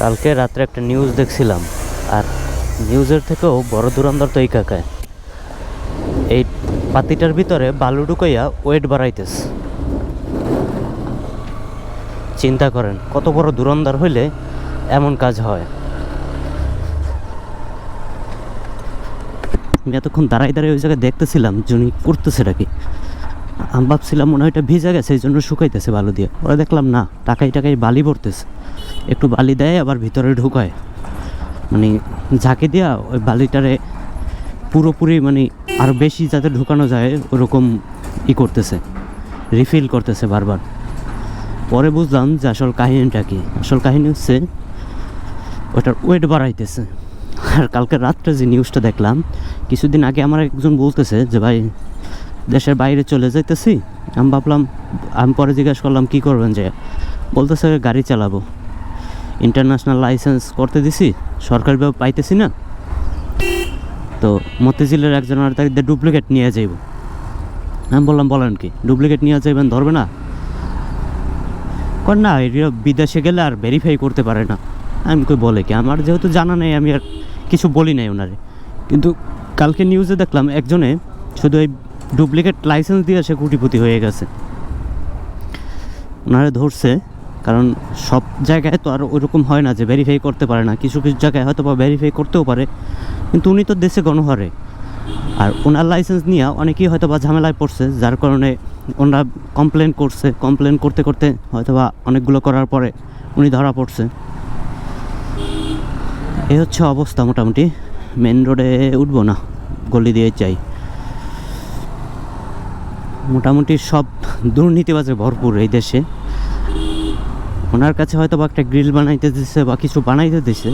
কালকে রাত্রে একটা নিউজ দেখছিলাম, আর নিউজের থেকেও বড় দুরন্দর তো এই কাকায়। এই পাতিটার ভিতরে বালু ঢুকাইয়া ওয়েট বাড়াইতেছে। চিন্তা করেন, কত বড় দুরন্দার হইলে এমন কাজ হয়। আমি এতক্ষণ দাঁড়াই দাঁড়াই ওই জায়গায় দেখতেছিলাম উনি করতেছে নাকি? আমি ভাবছিলাম মনে হয় এটা ভিজা গেছে, এই জন্য শুকাইতেছে বালু দিয়ে। পরে দেখলাম না টাকাই টাকাই বালি ভরতেছে। একটু বালি দেয়, আবার ভিতরে ঢুকায়। মানে ঝাঁকে দিয়া ওই বালিটারে পুরোপুরি মানে আরও বেশি যাতে ঢুকানো যায়, ওরকম ই করতেছে রিফিল করতেছে বারবার। পরে বুঝলাম যে আসল কাহিনীটা কি? আসল কাহিনী হচ্ছে, ওটার ওয়েট বাড়াইতেছে। আর কালকে রাত্রে যে নিউজটা দেখলাম, কিছুদিন আগে আমার একজন বলতেছে যে, ভাই দেশের বাইরে চলে যাইতেছি, আমি ভাবলাম, আমি পরে জিজ্ঞাসা করলাম, কি করবেন যে? বলতেছে, গাড়ি চালাবো। ইন্টারন্যাশনাল লাইসেন্স করতে দিছি, সরকারিভাবে পাইতেছি না। তো মতিঝিলের একজন আর তাকে ডুপ্লিকেট নিয়ে যাইব। আমি বললাম, বলেন কি ডুপ্লিকেট নিয়ে যাইবেন, ধরবে না? কর না এটা বিদেশে গেলে আর ভেরিফাই করতে পারে না। আমি কই, বলে কি, আমার যেহেতু জানা নেই, আমি আর কিছু বলি নাই ওনারে। কিন্তু কালকে নিউজে দেখলাম, একজনে শুধু এই ডুপ্লিকেট লাইসেন্স দিয়ে সে কুটিপুতি হয়ে গেছে। ওনারা ধরছে, কারণ সব জায়গায় তো আর ওরকম হয় না যে ভেরিফাই করতে পারে না। কিছু কিছু জায়গায় হয়তো বা ভেরিফাই করতেও পারে, কিন্তু উনি তো দেশে গণহারে। আর ওনার লাইসেন্স নিয়ে অনেকেই হয়তো বা ঝামেলায় পড়ছে, যার কারণে ওনারা কমপ্লেন করছে। কমপ্লেন করতে করতে হয়তো বা অনেকগুলো করার পরে উনি ধরা পড়ছে। এই হচ্ছে অবস্থা মোটামুটি। মেন রোডে উঠবো না, গলি দিয়ে যাই। মোটামুটি সব দুর্নীতিবাজে ভরপুর এই দেশে। ওনার কাছে হয়তো বা একটা গ্রিল বানাইতে দিছে বা কিছু বানাইতে দিছে।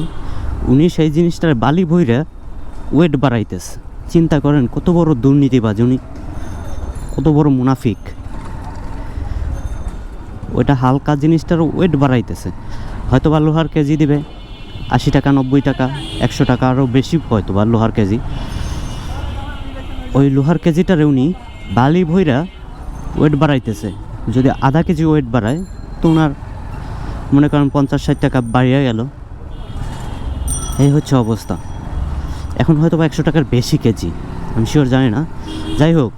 উনি সেই জিনিসটার বালি বইরা ওয়েট বাড়াইতেছে। চিন্তা করেন, কত বড় দুর্নীতিবাজ উনি, কত বড় মুনাফিক। ওইটা হালকা জিনিসটার ওয়েট বাড়াইতেছে। হয়তো বা লোহার কেজি দিবে, আশি টাকা, নব্বই টাকা, একশো টাকা আরও বেশি হয়তো বা লোহার কেজি। ওই লোহার কেজিটারে উনি বালি ভইরা ওয়েট বাড়াইতেছে। যদি আধা কেজি ওয়েট বাড়ায়, তো ওনার মনে করেন পঞ্চাশ, ষাট টাকা বাড়িয়ে গেল। এই হচ্ছে অবস্থা। এখন হয়তো বা একশো টাকার বেশি কেজি। আমি শিওর জানি না। যাই হোক,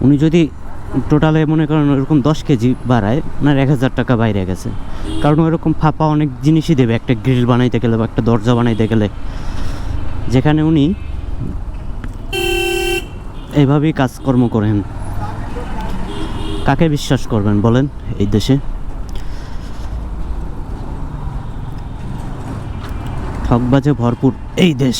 উনি যদি টোটালে মনে করেন ওরকম দশ কেজি বাড়ায়, ওনার এক হাজার টাকা বাইরে গেছে। কারণ ওরকম ফাঁপা অনেক জিনিসই দেবে। একটা গ্রিল বানাইতে গেলে বা একটা দরজা বানাইতে গেলে। যেখানে উনি এইভাবেই কাজকর্ম করেন। কাকে বিশ্বাস করবেন বলেন এই দেশে? ঠকবাজে ভরপুর এই দেশ।